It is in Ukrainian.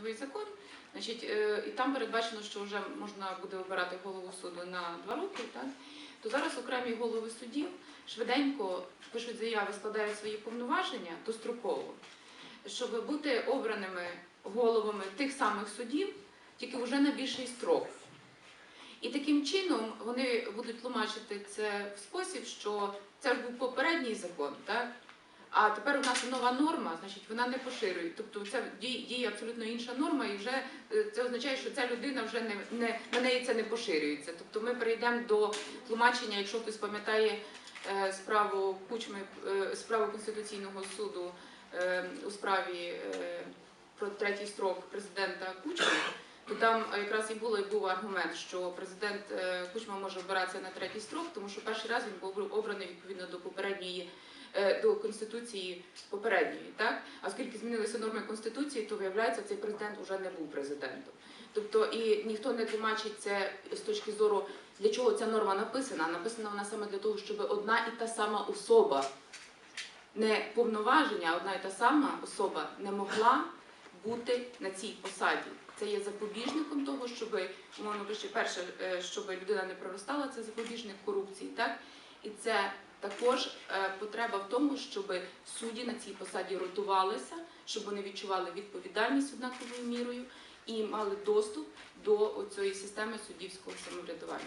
новий закон, значить, е, і там передбачено, що вже можна буде обирати голову суду на два роки, так? то зараз окремі голови судів швиденько пишуть заяви, складають свої повноваження достроково, щоб бути обраними головами тих самих судів, тільки вже на більший строк. І таким чином вони будуть тлумачити це в спосіб, що це ж був попередній закон, так? А тепер у нас нова норма, значить вона не поширює. Тобто це діє, абсолютно інша норма, і вже е, це означає, що ця людина вже не, не на неї це не поширюється. Тобто ми перейдемо до тлумачення, якщо хтось пам'ятає е, справу кучми, е, справу Конституційного суду у справі про третій строк президента Кучми, то там якраз і було і був аргумент, що президент Кучма може обиратися на третій строк, тому що перший раз він був обраний відповідно до попередньої до конституції попередньої, так а оскільки змінилися норми конституції, то виявляється, цей президент вже не був президентом. Тобто і ніхто не тлумачить це з точки зору, для чого ця норма написана. Написана вона саме для того, щоб одна і та сама особа, не повноваження, а одна і та сама особа не могла бути на цій посаді. Це є запобіжником того, щоб, умовно кажучи, перше, е, щоб людина не проростала, це запобіжник корупції, так? І це також е, потреба в тому, щоб судді на цій посаді ротувалися, щоб вони відчували відповідальність однаковою мірою і мали доступ до цієї системи суддівського самоврядування.